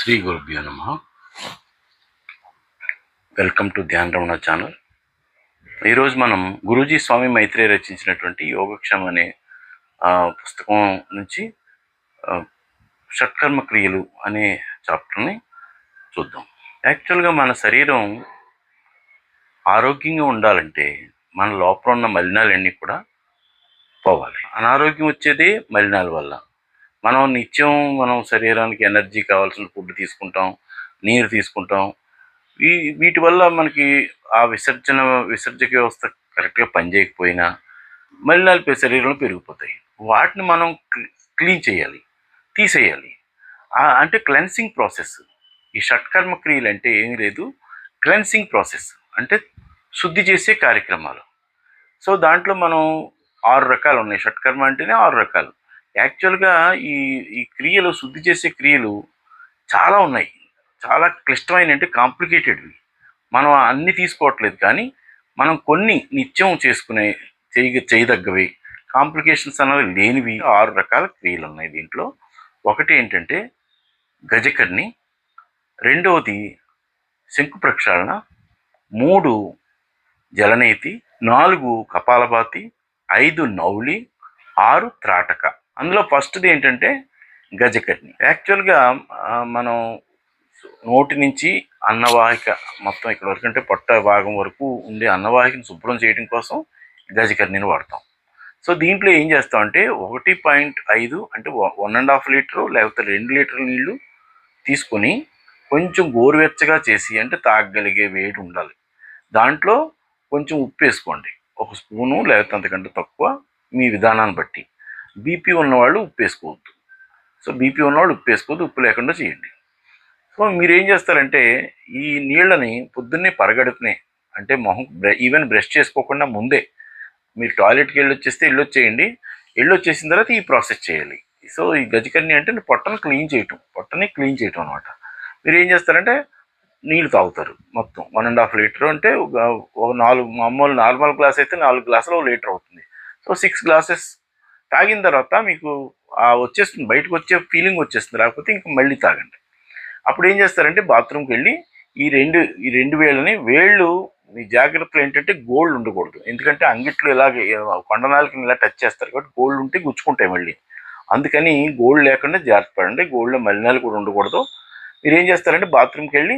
శ్రీ గురుభ్యో నమ. Welcome to Dhyan Ramana channel ఈరోజు మనం గురూజీ స్వామి మైత్రేయ రచించినటువంటి యోగక్షం అనే పుస్తకం నుంచి షట్కర్మ క్రియలు అనే చాప్టర్ని చూద్దాం. యాక్చువల్గా మన శరీరం ఆరోగ్యంగా ఉండాలంటే మన లోపల ఉన్న మలినాలన్నీ కూడా పోవాలి. అనారోగ్యం వచ్చేది మలినాల వల్ల. మనం నిత్యం మనం శరీరానికి ఎనర్జీ కావాల్సిన ఫుడ్ తీసుకుంటాం నీరు తీసుకుంటాం. ఈ వీటి వల్ల మనకి ఆ విసర్జన విసర్జక వ్యవస్థ కరెక్ట్గా పనిచేయకపోయినా మలినాలు శరీరంలో పెరిగిపోతాయి. వాటిని మనం క్లీన్ చేయాలి తీసేయాలి. అంటే క్లెన్సింగ్ ప్రాసెస్. ఈ షట్కర్మ క్రియలు అంటే ఏమీ లేదు. క్లెన్సింగ్ ప్రాసెస్ అంటే శుద్ధి చేసే కార్యక్రమాలు. సో దాంట్లో మనం ఆరు రకాలు ఉన్నాయి. షట్కర్మ అంటేనే ఆరు రకాలు. యాక్చువల్గా ఈ ఈ క్రియలు శుద్ధి చేసే క్రియలు చాలా ఉన్నాయి. చాలా క్లిష్టమైన అంటే కాంప్లికేటెడ్వి. మనం అన్ని తీసుకోవట్లేదు కానీ మనం కొన్ని నిత్యం చేసుకునే చేయ చేయదగ్గవి. కాంప్లికేషన్స్ అనేవి లేనివి. ఆరు రకాల క్రియలు ఉన్నాయి దీంట్లో. ఒకటి ఏంటంటే గజకర్ణి. రెండవది శంకు ప్రక్షాళన. మూడు జలనేతి. నాలుగు కపాలపాతి ఐదు నౌలి. ఆరు త్రాటక. అందులో ఫస్ట్ది ఏంటంటే గజకట్ని యాక్చువల్గా మనం నోటి నుంచి అన్నవాహిక మొత్తం ఇక్కడ వరకు అంటే పొట్ట భాగం వరకు ఉండే అన్నవాహికను శుభ్రం చేయడం కోసం గజకర్ణిని వాడతాం. సో దీంట్లో ఏం చేస్తామంటే ఒకటి పాయింట్ ఐదు అంటే వన్ అండ్ హాఫ్ లీటరు లేకపోతే రెండు లీటర్ల నీళ్ళు తీసుకొని కొంచెం గోరువెచ్చగా చేసి అంటే తాగగలిగే వేడి ఉండాలి. దాంట్లో కొంచెం ఉప్పు వేసుకోండి. ఒక స్పూను లేకపోతే అంతకంటే తక్కువ మీ విధానాన్ని బట్టి. బీపీ ఉన్నవాళ్ళు ఉప్పు వేసుకోవద్దు సో బీపీ ఉన్నవాళ్ళు ఉప్పు వేసుకోవద్దు ఉప్పు లేకుండా చేయండి. సో మీరు ఏం చేస్తారంటే ఈ నీళ్ళని పొద్దున్నే పరగడుపునే అంటే మొహం బ్ర- ఈవెన్ బ్రష్ చేసుకోకుండా ముందే మీరు టాయిలెట్కి వెళ్ళొచ్చేస్తే వెళ్ళొచ్చేయండి. వెళ్ళొచ్చేసిన వచ్చేయండి వచ్చేసిన తర్వాత ఈ ప్రాసెస్ చేయాలి. సో ఈ గజకర్ణి అంటే పొట్టను క్లీన్ చేయటం పొట్టని క్లీన్ చేయటం అనమాట మీరు ఏం చేస్తారంటే నీళ్ళు తాగుతారు మొత్తం. వన్ అండ్ హాఫ్ లీటర్ అంటే ఒక ఒక నాలుగు మామూలు నార్మల్ గ్లాస్ అయితే నాలుగు గ్లాసులు ఒక లీటర్ అవుతుంది. సో సిక్స్ గ్లాసెస్ తాగిన తర్వాత మీకు వచ్చేస్తుంది బయటకు వచ్చే ఫీలింగ్ వచ్చేస్తుంది. లేకపోతే ఇంకా మళ్ళీ తాగండి. అప్పుడు ఏం చేస్తారంటే బాత్రూమ్కి వెళ్ళి ఈ రెండు ఈ రెండు వేళ్ళని వేళ్ళు మీ జాగ్రత్తలు ఏంటంటే గోల్డ్ ఉండకూడదు. ఎందుకంటే అంగిట్లో ఇలాగే కొండనాలకి ఇలా టచ్ చేస్తారు కాబట్టి గోల్డ్ ఉంటే గుచ్చుకుంటాయి మళ్ళీ. అందుకని గోల్డ్ లేకుండా జాగ్రత్త పడండి. గోల్డ్లో మలినాలు కూడా ఉండకూడదు. మీరు ఏం చేస్తారంటే బాత్రూమ్కి వెళ్ళి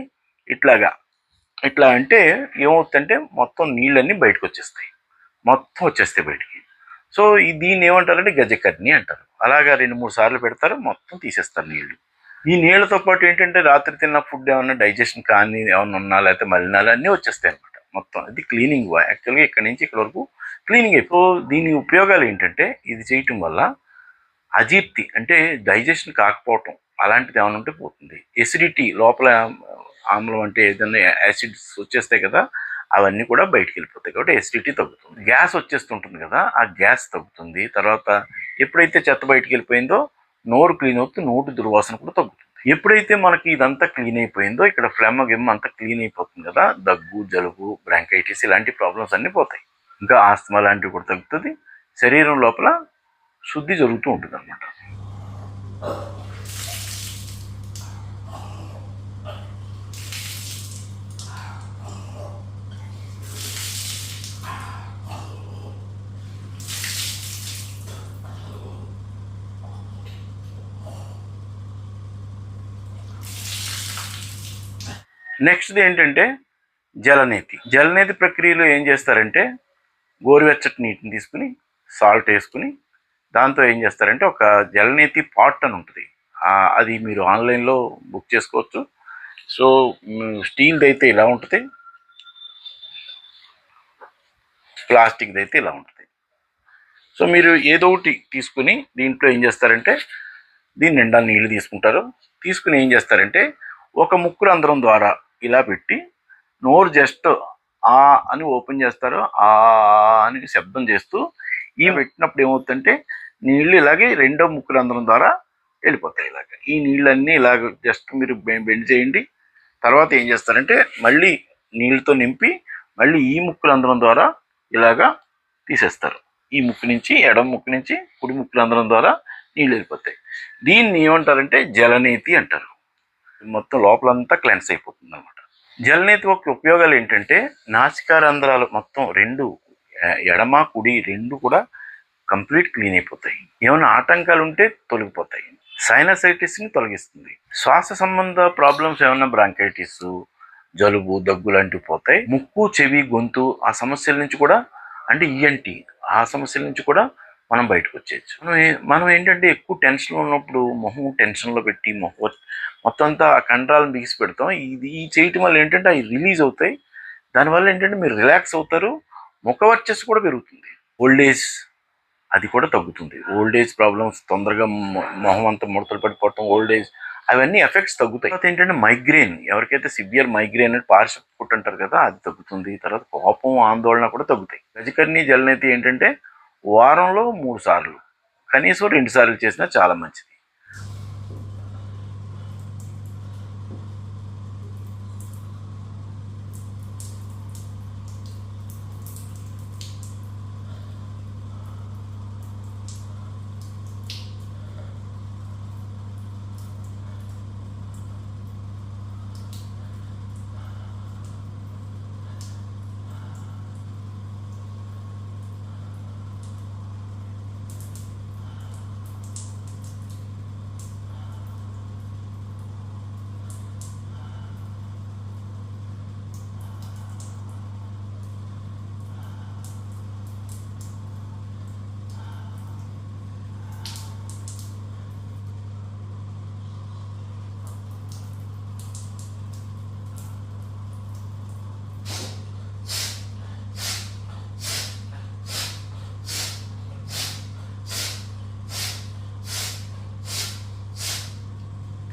ఇట్లాగా ఇట్లా అంటే ఏమవుతుందంటే మొత్తం నీళ్ళన్నీ బయటకు వచ్చేస్తాయి. మొత్తం వచ్చేస్తాయి బయటికి. సో ఈ దీన్ని ఏమంటారంటే గజకర్ణి అంటారు. అలాగా రెండు మూడు సార్లు పెడతారు మొత్తం తీసేస్తారు నీళ్ళు. ఈ నీళ్ళతో పాటు ఏంటంటే రాత్రి తిన్న ఫుడ్ ఏమన్నా డైజెషన్ కానీ ఏమన్నా ఉన్నా లేకపోతే మలినాలు అన్నీ వచ్చేస్తాయి అనమాట మొత్తం ఇది క్లీనింగ్ యాక్చువల్గా ఇక్కడ నుంచి ఇక్కడ వరకు క్లీనింగ్ అయిపో దీని ఉపయోగాలు ఏంటంటే ఇది చేయటం వల్ల అజీర్తి అంటే డైజెషన్ కాకపోవటం అలాంటిది ఏమైనా ఉంటే పోతుంది. ఎసిడిటీ లోపల ఆమ్లం అంటే ఏదైనా యాసిడ్స్ వచ్చేస్తాయి కదా అవన్నీ కూడా బయటికి వెళ్ళిపోతాయి కాబట్టి ఎసిడిటీ తగ్గుతుంది. గ్యాస్ వచ్చేస్తుంటుంది కదా ఆ గ్యాస్ తగ్గుతుంది. తర్వాత ఎప్పుడైతే చెత్త బయటికి వెళ్ళిపోయిందో నోరు క్లీన్ అవుతుంది నోటి దుర్వాసన కూడా తగ్గుతుంది. ఎప్పుడైతే మనకి ఇదంతా క్లీన్ అయిపోయిందో ఇక్కడ ఫ్లెమ్ గిమ్ అంతా క్లీన్ అయిపోతుంది కదా దగ్గు జలుబు బ్రాంకైటిస్ ఇలాంటి ప్రాబ్లమ్స్ అన్నీ పోతాయి. ఇంకా ఆస్తమా లాంటివి కూడా తగ్గుతుంది. శరీరం లోపల శుద్ధి జరుగుతూ ఉంటుంది అనమాట నెక్స్ట్ది ఏంటంటే జలనేతి. జలనేతి ప్రక్రియలో ఏం చేస్తారంటే గోరువెచ్చటి నీటిని తీసుకుని సాల్ట్ వేసుకుని దాంతో ఏం చేస్తారంటే ఒక జలనేతి పాట్ అని ఉంటుంది. అది మీరు ఆన్లైన్లో బుక్ చేసుకోవచ్చు. సో స్టీల్ది అయితే ఇలా ఉంటుంది. ప్లాస్టిక్ది అయితే ఇలా ఉంటుంది. సో మీరు ఏదో ఒకటి తీసుకుని దీంట్లో ఏం చేస్తారంటే దీని నిండా నీళ్ళు తీసుకుంటారు. తీసుకుని ఏం చేస్తారంటే ఒక ముక్కు రంధ్రం ద్వారా ఇలా పెట్టి నోరు జస్ట్ ఆ అని ఓపెన్ చేస్తారు ఆ అని శబ్దం చేస్తూ ఈ పెట్టినప్పుడు ఏమవుతుందంటే నీళ్ళు ఇలాగే రెండో ముక్కు రంధ్రం ద్వారా వెళ్ళిపోతాయి ఇలాగ. ఈ నీళ్ళన్నీ ఇలాగ జస్ట్ మీరు బెండ్ చేయండి. తర్వాత ఏం చేస్తారంటే మళ్ళీ నీళ్ళతో నింపి మళ్ళీ ఈ ముక్కు రంధ్రం ద్వారా ఇలాగా తీసేస్తారు. ఈ ముక్కు నుంచి ఎడమ ముక్కు నుంచి కుడి ముక్కు రంధ్రం ద్వారా నీళ్ళు వెళ్ళిపోతాయి. దీన్ని ఏమంటారంటే జలనేతి అంటారు. మొత్తం లోపలంతా క్లెన్స్ అయిపోతుంది అనమాట జలనేతి యొక్క ఉపయోగాలు ఏంటంటే నాసికా రంధ్రాలు మొత్తం రెండు ఎ- ఎడమ కుడి రెండు కూడా కంప్లీట్ క్లీన్ అయిపోతాయి. ఏమైనా ఆటంకాలు ఉంటే తొలగిపోతాయి. సైనసైటిస్ని తొలగిస్తుంది. శ్వాస సంబంధ ప్రాబ్లమ్స్ ఏమైనా బ్రాంకైటిస్ జలుబు దగ్గు లాంటివి పోతాయి. ముక్కు చెవి గొంతు ఆ సమస్యల నుంచి కూడా అంటే ఈఎన్టీ ఆ సమస్యల నుంచి కూడా మనం బయటకు వచ్చేయచ్చు మనం మనం ఏంటంటే ఎక్కువ టెన్షన్లో ఉన్నప్పుడు మొహం టెన్షన్లో పెట్టి మొహం మొత్తం అంతా ఆ కండరాలను బిగిసి పెడతాం. ఇది ఈ చేయటం వల్ల ఏంటంటే అవి రిలీజ్ అవుతాయి. దానివల్ల ఏంటంటే మీరు రిలాక్స్ అవుతారు. ముఖ వర్చస్సు కూడా పెరుగుతుంది. ఓల్డ్ ఏజ్ అది కూడా తగ్గుతుంది. ఓల్డ్ ఏజ్ ప్రాబ్లమ్స్ తొందరగా మొ- మొహం అంతా ముడతలు పడిపోవటం ఓల్డ్ ఏజ్ అవన్నీ ఎఫెక్ట్స్ తగ్గుతాయి. తర్వాత ఏంటంటే మైగ్రేన్ ఎవరికైతే సివియర్ మైగ్రేన్ అంటే పార్శ్వ పుట్టు అంటారు కదా అది తగ్గుతుంది. తర్వాత కోపం ఆందోళన కూడా తగ్గుతాయి. గజకర్ణి జలనైతే ఏంటంటే వారంలో మూడు సార్లు కనీసం రెండు సార్లు చేసినా చాలా మంచిది.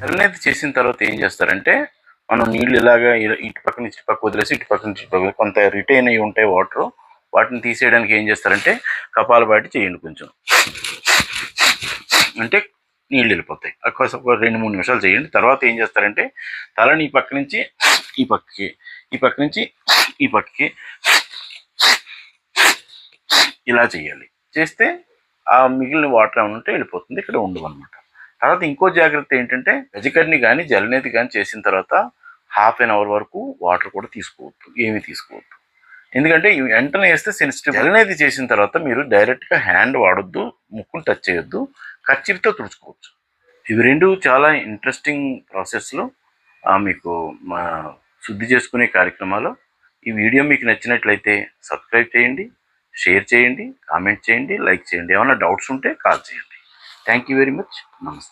జలనేతి చేసిన తర్వాత ఏం చేస్తారంటే మనం నీళ్ళు ఇలాగా ఇటు పక్క నుంచి ఇటు పక్క వదిలేసి ఇటు పక్క నుంచి ఇటు పక్క కొంత రిటైన్ అయ్యి ఉంటాయి వాటర్ వాటిని తీసేయడానికి ఏం చేస్తారంటే కపాల బాటి చేయండి కొంచెం. అంటే నీళ్ళు వెళ్ళిపోతాయి. అక్కడ ఒక రెండు మూడు నిమిషాలు చేయండి. తర్వాత ఏం చేస్తారంటే తలని ఈ పక్క నుంచి ఈ పక్కకి ఈ పక్క నుంచి ఈ పక్కకి ఇలా చేయాలి. చేస్తే ఆ మిగిలిన వాటర్ ఏమైనా ఉంటే వెళ్ళిపోతుంది. ఇక్కడ ఉండవు అనమాట తర్వాత ఇంకో జాగ్రత్త ఏంటంటే గజకర్ని కానీ జలనేతి కానీ చేసిన తర్వాత హాఫ్ అన్ అవర్ వరకు వాటర్ కూడా తీసుకోవద్దు ఏమీ తీసుకోవద్దు. ఎందుకంటే వెంటనే వేస్తే సెన్సిటివ్ జలనేతి చేసిన తర్వాత మీరు డైరెక్ట్గా హ్యాండ్ వాడొద్దు ముక్కును టచ్ చేయొద్దు ఖర్చీతో తుడుచుకోవచ్చు. ఇవి రెండు చాలా ఇంట్రెస్టింగ్ ప్రాసెస్లు మీకు మా శుద్ధి చేసుకునే కార్యక్రమాలు. ఈ వీడియో మీకు నచ్చినట్లయితే సబ్స్క్రైబ్ చేయండి షేర్ చేయండి కామెంట్ చేయండి లైక్ చేయండి. ఏమైనా డౌట్స్ ఉంటే కాల్ చేయండి. Thank you very much. Namaste.